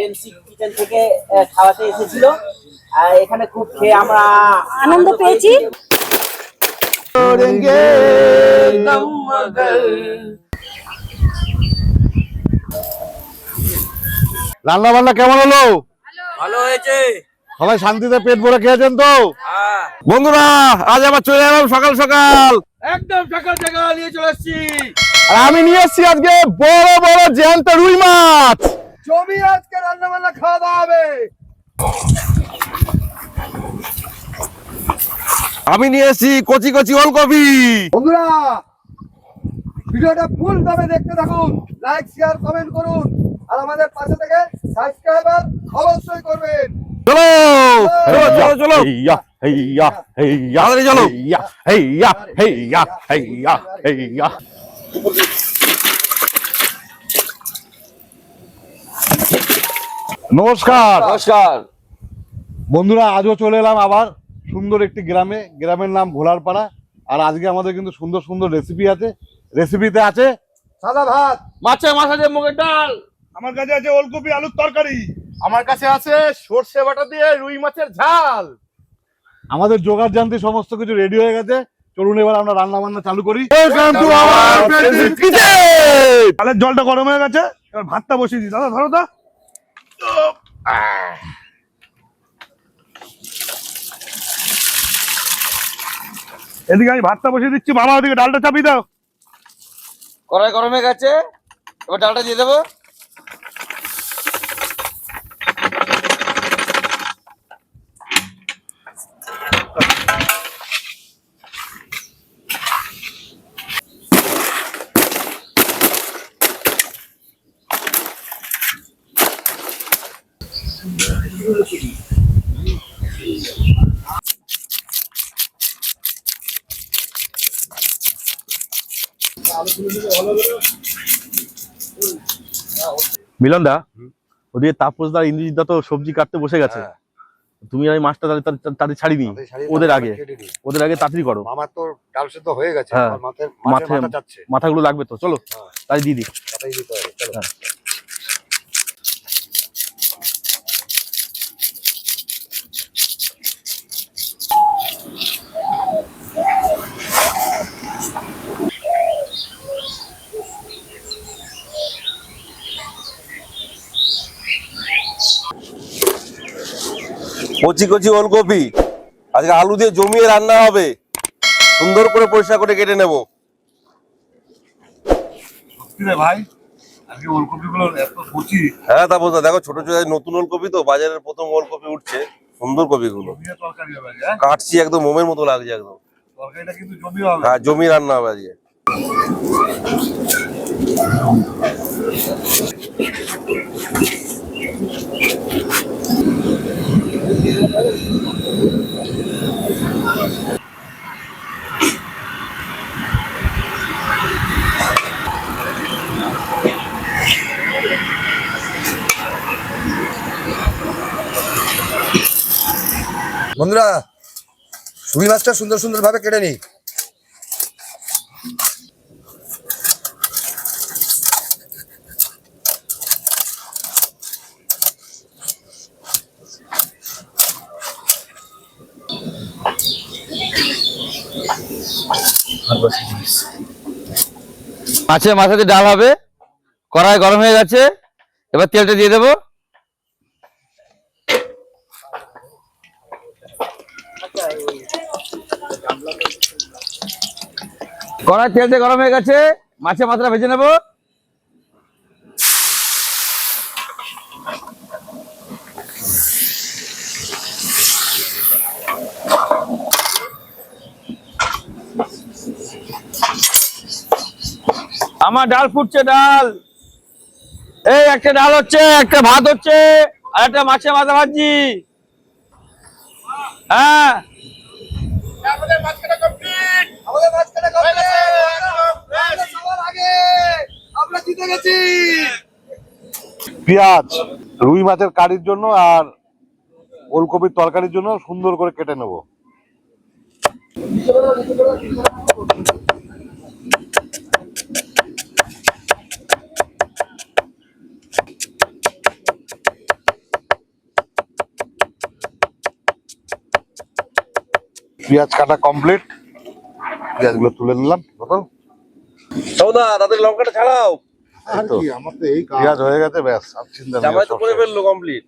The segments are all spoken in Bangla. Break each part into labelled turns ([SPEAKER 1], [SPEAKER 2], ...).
[SPEAKER 1] ফেন্সি কিচেন থেকে খাওয়াতে এসেছিল। আর এখানে খুব খেয়ে আমরা
[SPEAKER 2] আনন্দ পেয়েছি।
[SPEAKER 3] রান্না বান্না কেমন হলো?
[SPEAKER 1] ভালো হয়েছে।
[SPEAKER 3] সবাই শান্তিতে পেট ভরে খেয়েছেন তো?
[SPEAKER 1] হ্যাঁ।
[SPEAKER 3] বন্ধুরা আজ আবার চলে এলাম সকাল সকাল।
[SPEAKER 1] একদম সকাল সকাল নিয়ে চলে এসছি।
[SPEAKER 3] আর আমি নিয়ে এসেছি আজকে বড় বড় জ্যান্ত রুই মাছ।
[SPEAKER 4] জমি আজকে রান্না বান্না খাওয়া দাওয়া হবে।
[SPEAKER 3] আমি নিয়ে এসেছি কচি কচি ওলকপি।
[SPEAKER 4] বন্ধুরা ভিডিওটা ফুল ভাবে দেখতে থাকুন লাইক শেয়ার কমেন্ট করুন আর আমাদের পাশে থেকে সাবস্ক্রাইবার অবশ্যই করবেন।
[SPEAKER 3] চলো! চলো চলো চলো! হেইয়া হেইয়া হেইয়া চলো। হেইয়া হেইয়া হেইয়া হেইয়া হেইয়া। নমস্কার।
[SPEAKER 4] নমস্কার।
[SPEAKER 3] বন্ধুরা আজও চলে এলাম আবার সুন্দর একটি গ্রামে। গ্রামের নাম ভোলারপাড়া। আর আজকে আমাদের কিন্তু সুন্দর সুন্দর রেসিপি আছে। রেসিপিতে আছে
[SPEAKER 4] সাদা ভাত।
[SPEAKER 1] মাছে মাছ আছে মুগের ডাল।
[SPEAKER 3] আমার কাছে আছে ওলকপি আলুর তরকারি।
[SPEAKER 4] আমার কাছে আছে সর্ষে বাটা দিয়ে রুই মাছের ঝাল।
[SPEAKER 3] আমাদের জোগাড় জানতে সমস্ত কিছু রেডি হয়ে গেছে। চলুন এবার আমরা রান্না বান্না চালু করি।
[SPEAKER 5] তাহলে জলটা গরম হয়ে গেছে। এবার ভাতটা বসিয়ে দিই। দাদা ধরো দা এদিকে আমি ভাতটা বসিয়ে দিচ্ছি মামা ওদিকে ডালটা চাপিয়ে দাও।
[SPEAKER 1] কড়াই গরম গেছে, এবার ডালটা দিয়ে দেবো।
[SPEAKER 6] মিলন দা ওদিকে তাপস দা ইন্দ্রজিৎ দা তো সবজি কাটতে বসে গেছে। তুমি আমি মাছটা তাদের ছাড়িনি। ওদের আগে। ওদের আগে তাড়াতাড়ি করো।
[SPEAKER 4] আমার তো ডাল সেদ্ধ হয়ে গেছে
[SPEAKER 6] হ্যাঁ। মাথাগুলো লাগবে তো। চলো
[SPEAKER 4] হ্যাঁ।
[SPEAKER 6] তাই দিদি
[SPEAKER 4] দিতে হবে
[SPEAKER 7] কচি কচি ওলকপি। আজকে আলু দিয়ে জমিয়ে রান্না হবে। সুন্দর করে পরিষ্কার করে কেটে নেব।
[SPEAKER 5] ভাই
[SPEAKER 7] হ্যাঁ তা বলতো দেখো ছোট ছোট নতুন ওলকপি তো বাজারের প্রথম ওলকপি উঠছে সুন্দর কপি গুলো
[SPEAKER 5] হ্যাঁ?
[SPEAKER 7] কাটছি একদম মোমের মতো লাগছে একদম।
[SPEAKER 5] জমি
[SPEAKER 7] হ্যাঁ জমি রান্না হবে আজকে।
[SPEAKER 4] বন্ধুরা রুই মাছটা সুন্দর সুন্দর ভাবে কেটে নিই
[SPEAKER 6] মাছের মাথাতে ডাল হবে। কড়াই গরম হয়ে গেছে। এবার তেলটা দিয়ে দেবো। কড়াই তেলটা গরম হয়ে গেছে। মাছের মাথাটা ভেজে নেব। আমার ডাল ফুটছে ডাল। এই, একটা ডাল হচ্ছে, একটা ভাত হচ্ছে, আর একটা মাছের মাথা ভাজি হ্যাঁ।
[SPEAKER 3] পেঁয়াজ, রুই মাছের কারির জন্য আর ওলকপির তরকারির জন্য সুন্দর করে কেটে নেব। পেঁয়াজ কাটা কমপ্লিট পেঁয়াজগুলো তুলে নিলাম কত?
[SPEAKER 7] সৌদা তাদের লঙ্কাটা ছাড়াও।
[SPEAKER 3] আমার তো পেঁয়াজ হয়ে গেছে ব্যাস আর চিন্তা নেই
[SPEAKER 7] জামাই তো করে ফেলল কমপ্লিট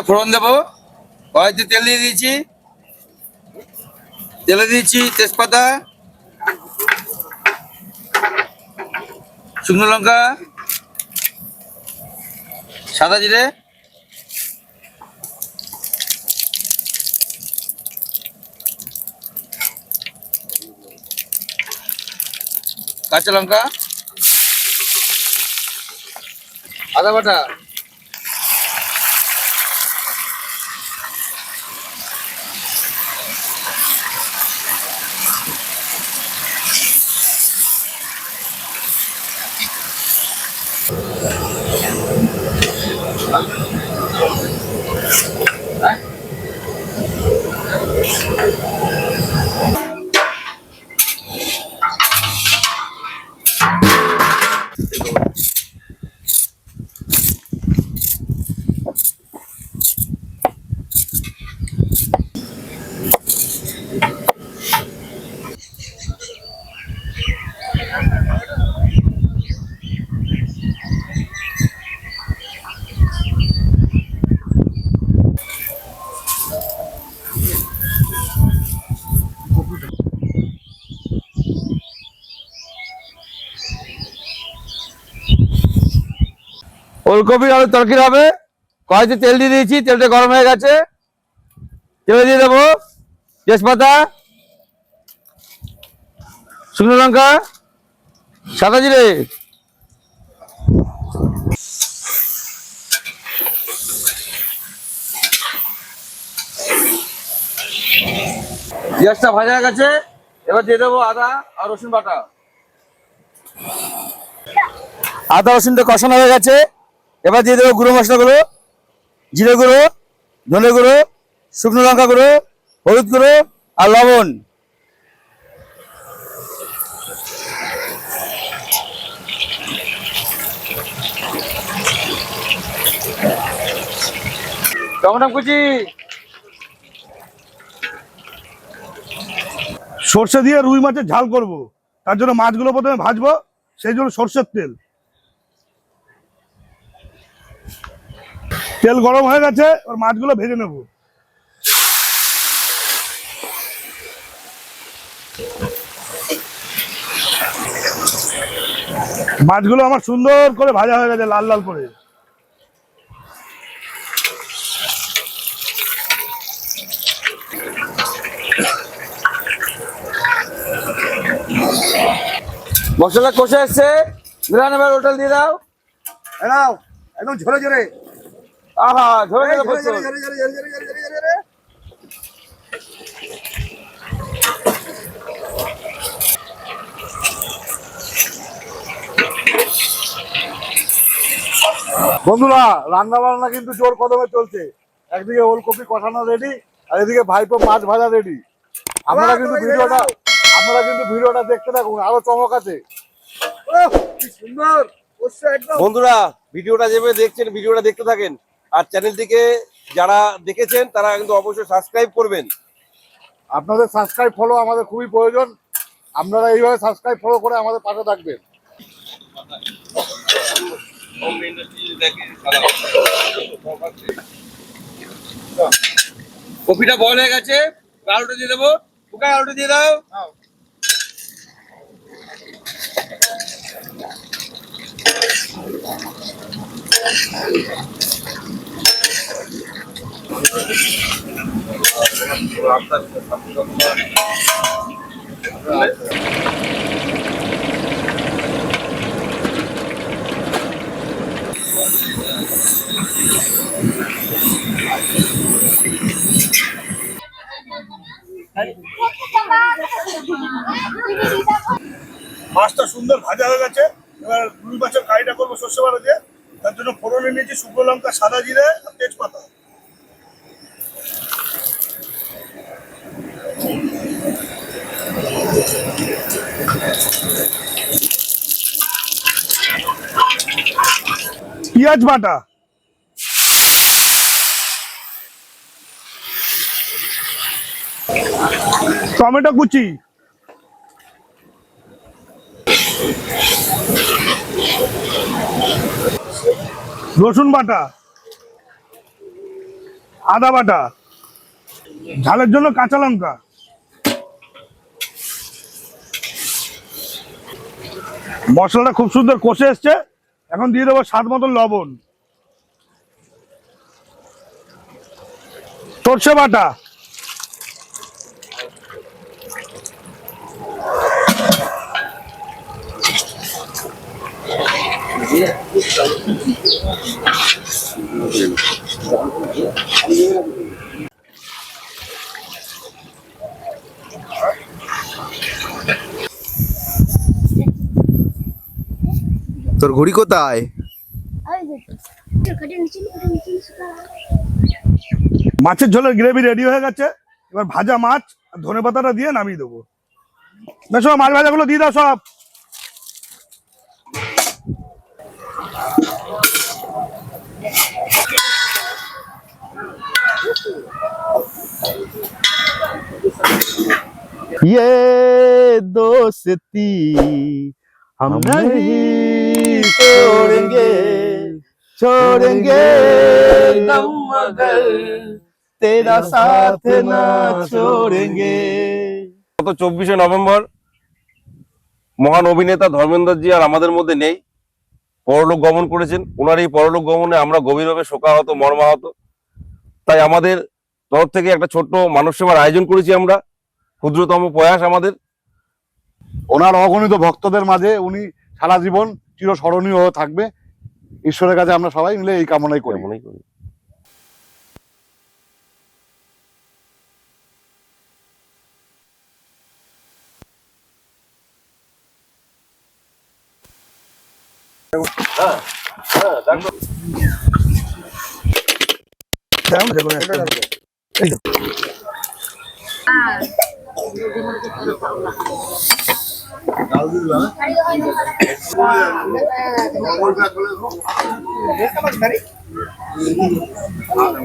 [SPEAKER 2] ডালে ফোড়ন দেবো। কড়াইতে তেল দিয়ে দিয়েছি। তেলে দিয়েছি তেজপাতা, শুকনো লঙ্কা, সাদা জিরে। কাঁচা লঙ্কা। আদা বাটা। Land. ওলকপি আলুর তরকারি হবে। কড়াইতে তেল দিয়ে দিয়েছি, তেলটা গরম হয়ে গেছে। তেলে দিয়ে দেবো তেজপাতা, শুকনো লঙ্কা, সাদা জিরে। পেঁয়াজটা ভাজা হয়ে গেছে, এবার দিয়ে দেবো আদা আর রসুন বাটা। আদা রসুনটা কষানো হয়ে গেছে। এবার দিয়ে দেবো গুঁড়ো মশলাগুলো জিরে গুঁড়ো ধনে গুঁড়ো শুকনো লঙ্কা গুঁড়ো হলুদ গুঁড়ো আর লবণ। টমেটো কুচি।
[SPEAKER 5] সর্ষে দিয়ে রুই মাছের ঝাল করব। তার জন্য মাছগুলো প্রথমে ভাজবো সেই জন্য সর্ষের তেল। তেল গরম হয়ে গেছে ওর মাছগুলো ভেজে নেব। মাছগুলো আমার সুন্দর করে ভাজা হয়ে গেছে লাল লাল করে।
[SPEAKER 2] মশলা কষে এসছে। মিলান এবার দিয়ে দাও।
[SPEAKER 4] এনাও একদম ঝরে ঝরে
[SPEAKER 2] আহা ধরে গেল।
[SPEAKER 3] বন্ধুরা রান্না বান্না কিন্তু জোর কদমে চলছে। একদিকে ওলকপি কষানো রেডি আর এদিকে ভাইপো মাছ ভাজা রেডি আপনারা কিন্তু ভিডিওটা আপনারা কিন্তু ভিডিওটা দেখতে থাকুন আরও চমক আছে।
[SPEAKER 4] ওহ, কি সুন্দর।
[SPEAKER 7] বন্ধুরা ভিডিওটা যেভাবে দেখছেন ভিডিওটা দেখতে থাকেন। আর চ্যানেলটিকে যারা দেখেছেন তারা কিন্তু অবশ্যই সাবস্ক্রাইব করবেন।
[SPEAKER 3] আপনাদের সাবস্ক্রাইব ফলো আমাদের খুবই প্রয়োজন। আপনারা এইভাবে সাবস্ক্রাইব ফলো করে আমাদের পাশে থাকবেন।
[SPEAKER 2] কপিটা বল হয়ে গেছে আলুটা দিয়ে দেবো। শুকায় আলুটা দিয়ে দাও।
[SPEAKER 5] মাছটা সুন্দর ভাজা হয়ে গেছে। এবার রুই মাছের কারিটা করব শস্য বাটা দিয়ে। তার জন্য ফোড়নে নিয়েছি শুকনো লঙ্কা সাদা জিরে আর তেজপাতা। পেঁয়াজ বাটা। টমেটো কুচি। রসুন বাটা, আদা বাটা, ঝালের জন্য কাঁচা লঙ্কা। মশলাটা খুব সুন্দর কষে এসছে, এখন দিয়ে দেবো স্বাদ মতন লবণ। সর্ষে বাটা
[SPEAKER 8] তোর ঘড়ি কোথায়?
[SPEAKER 5] মাছের ঝোলের গ্রেভি রেডি হয়ে গেছে। এবার ভাজা মাছ ধনে পাতাটা দিয়ে নামিয়ে দেবো। সব মাছ ভাজাগুলো দিয়ে দাও সব।
[SPEAKER 6] ये दोस्ती हम नहीं छोड़ेंगे छोड़ेंगे दम मगर तेरा साथ ना छोड़ेंगे
[SPEAKER 7] গত চব্বিশে নভেম্বর মহান অভিনেতা ধর্মেন্দ্রজি আর আমাদের মধ্যে নেই পরলোক গমন করেছেন। ওনার এই পরলোক গমনে আমরা গভীরভাবে শোকাহত মর্মাহত। তাই আমাদের তরফ থেকে একটা ছোট্ট মানব সেবার আয়োজন করেছি আমরা। ক্ষুদ্রতম প্রয়াস আমাদের।
[SPEAKER 3] ওনার অগণিত ভক্তদের মাঝে উনি সারা জীবন চিরস্মরণীয় থাকবে। ঈশ্বরের কাছে আমরা সবাই মিলে এই কামনাই করি।
[SPEAKER 7] মনেই করি।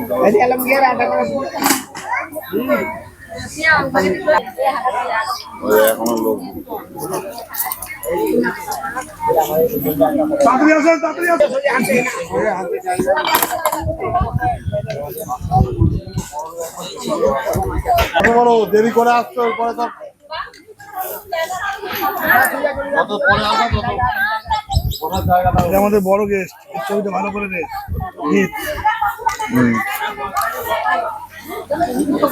[SPEAKER 7] Jadi alam kira ada Iya, kamu belum.
[SPEAKER 5] তাড়াতাড়ি আসেন তাড়াতাড়ি আসেন
[SPEAKER 3] বলো দেরি করে আসছো তো পরে
[SPEAKER 5] এটা আমাদের বড় গেস্ট ছবিটা ভালো করে দে। জিৎ।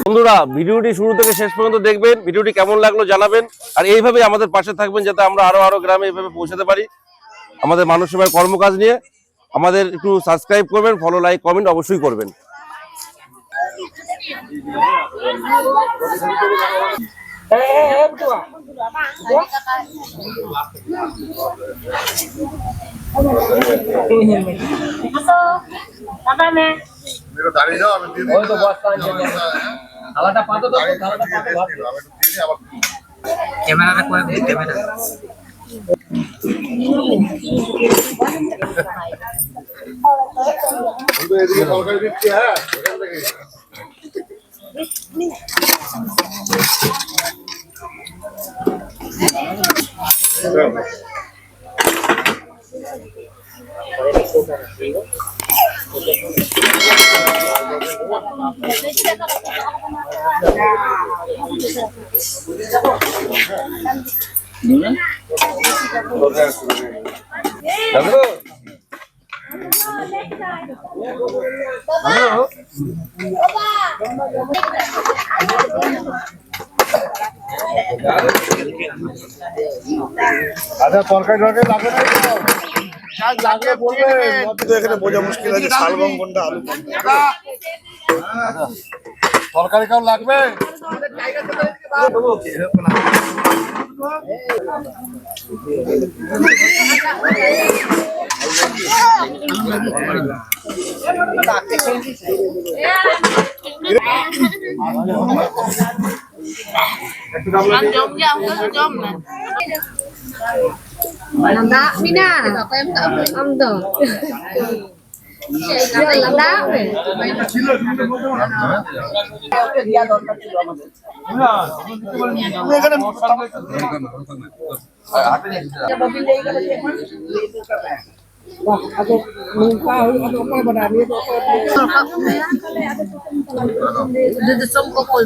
[SPEAKER 7] বন্ধুরা, ভিডিওটি শুরু থেকে শেষ পর্যন্ত দেখবেন, ভিডিওটি কেমন লাগল জানাবেন, আর এইভাবে আমাদের পাশে থাকবেন যাতে আমরা আরও আরও গ্রামে এইভাবে পৌঁছাতে পারি। আমাদের মানুষ সেবার কর্মকাজ নিয়ে আমাদের একটু সাবস্ক্রাইব করবেন ফলো লাইক কমেন্ট অবশ্যই করবেন।
[SPEAKER 3] দাঁড়িয়ে যাও আমি দিয়ে
[SPEAKER 1] ওই তো বস্তা আনছে খাওয়াটা পাতো তো খাওয়াটা পাতো ক্যামেরাটা করে দিই ক্যামেরা
[SPEAKER 3] এদিকে তরকারি দিচ্ছি হ্যাঁ এখান থেকে Vamos. আচ্ছা তরকারি টরকারি লাগে না তো? লাগলে
[SPEAKER 5] এখানে বোঝা মুশকিল আছে শালগম কোনটা আলু
[SPEAKER 3] তরকারি কেমন লাগবে?
[SPEAKER 9] Ang jom niya, ang jom na. Landa, mina. Amdo. Landa, Landa. Am dah. Lada, lada.
[SPEAKER 1] দেওয়া দরকার ছিল আমাদের
[SPEAKER 9] Dia sem kokol.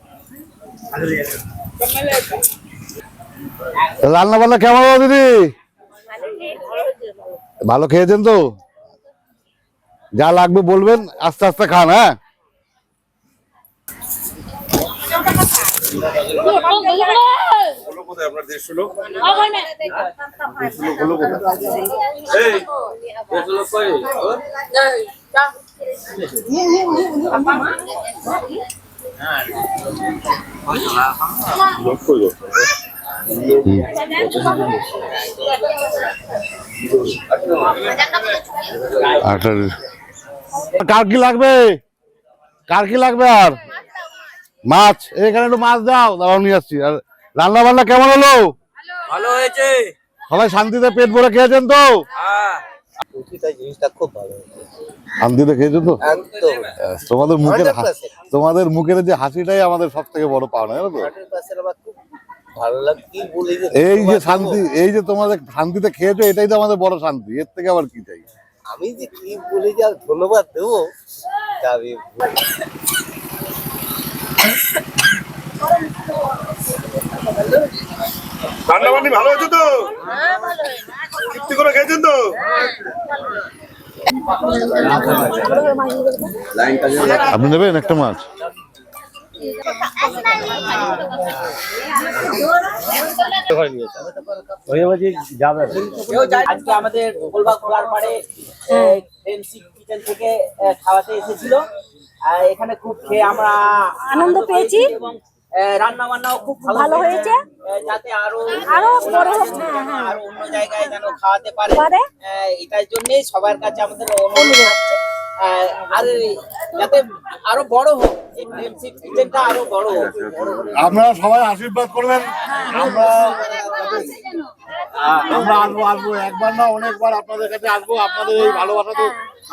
[SPEAKER 3] রান্না বান্না কেমন হলো দিদি ভালো খেয়েছেন তো যা লাগবে বলবেন আস্তে আস্তে খান হ্যাঁ আচ্ছা কার কি লাগবে? কার কি লাগবে আর? মাছ। এখানে একটু মাছ দাও দাও নিয়ে আসছি। আর রান্না বান্না কেমন হলো?
[SPEAKER 1] ভালো হয়েছে।
[SPEAKER 3] সবাই শান্তিতে পেট ভরে খেয়েছেন তো?
[SPEAKER 1] হ্যাঁ।
[SPEAKER 3] শান্তিতে খেয়েছো তো? তোমাদের মুখের তোমাদের মুখের যে হাসিটাই আমাদের সব থেকে বড় পাওনা জানো তো? এই যে শান্তি এই যে তোমাদের শান্তিতে খেয়েছো এটাই তো আমাদের বড় শান্তি। এর থেকে আবার কি চাই?
[SPEAKER 8] আমি যে কি বলি যে আর ধন্যবাদ দেবো
[SPEAKER 5] রান্না বান্নি ভালো হয়েছে তো? তৃপ্তি করে খেয়েছেন তো?
[SPEAKER 3] আপনি নেবেন একটা মাছ?
[SPEAKER 1] আজকে আমাদের খোলার পাড়ে ফ্রেন্ডসি কিচেন থেকে খাওয়াতে এসেছিল। আর এখানে খুব খেয়ে আমরা
[SPEAKER 9] আনন্দ পেয়েছি।
[SPEAKER 1] এবং রান্না বান্নাও খুব ভালো হয়েছে। যাতে আরও
[SPEAKER 9] আরও বড় হোক, হ্যাঁ, হ্যাঁ।
[SPEAKER 1] আরও অন্য জায়গায় যেন খাওয়াতে পারে। এটার জন্যই সবার কাছে আমাদের অনুরোধ আর যাতে আরও বড় হোক কিচেনটা আরও বড় হোক।
[SPEAKER 3] আপনারা সবাই আশীর্বাদ করবেন। আমরা আমরা আসব আসব। একবার না অনেকবার আপনাদের কাছে আসব। আপনাদের এই ভালোবাসা তো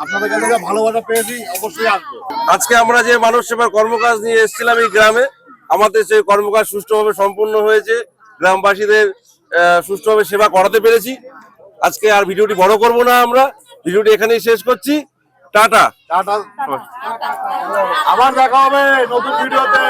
[SPEAKER 3] আপনাদের কাছে ভালোবাসা পেয়েছি অবশ্যই আসব।
[SPEAKER 7] আজকে আমরা যে মানব সেবার কর্মকাজ নিয়ে এসেছিলাম এই গ্রামে আমাদের সেই কর্মকাজ সুষ্ঠুভাবে সম্পূর্ণ হয়েছে। গ্রামবাসীদের সুষ্ঠুভাবে সেবা করাতে পেরেছি। আজকে আর ভিডিওটি বড় করব না আমরা। ভিডিওটি এখানেই শেষ করছি। টাটা।
[SPEAKER 3] টাটা। আবার দেখা হবে নতুন ভিডিওতে।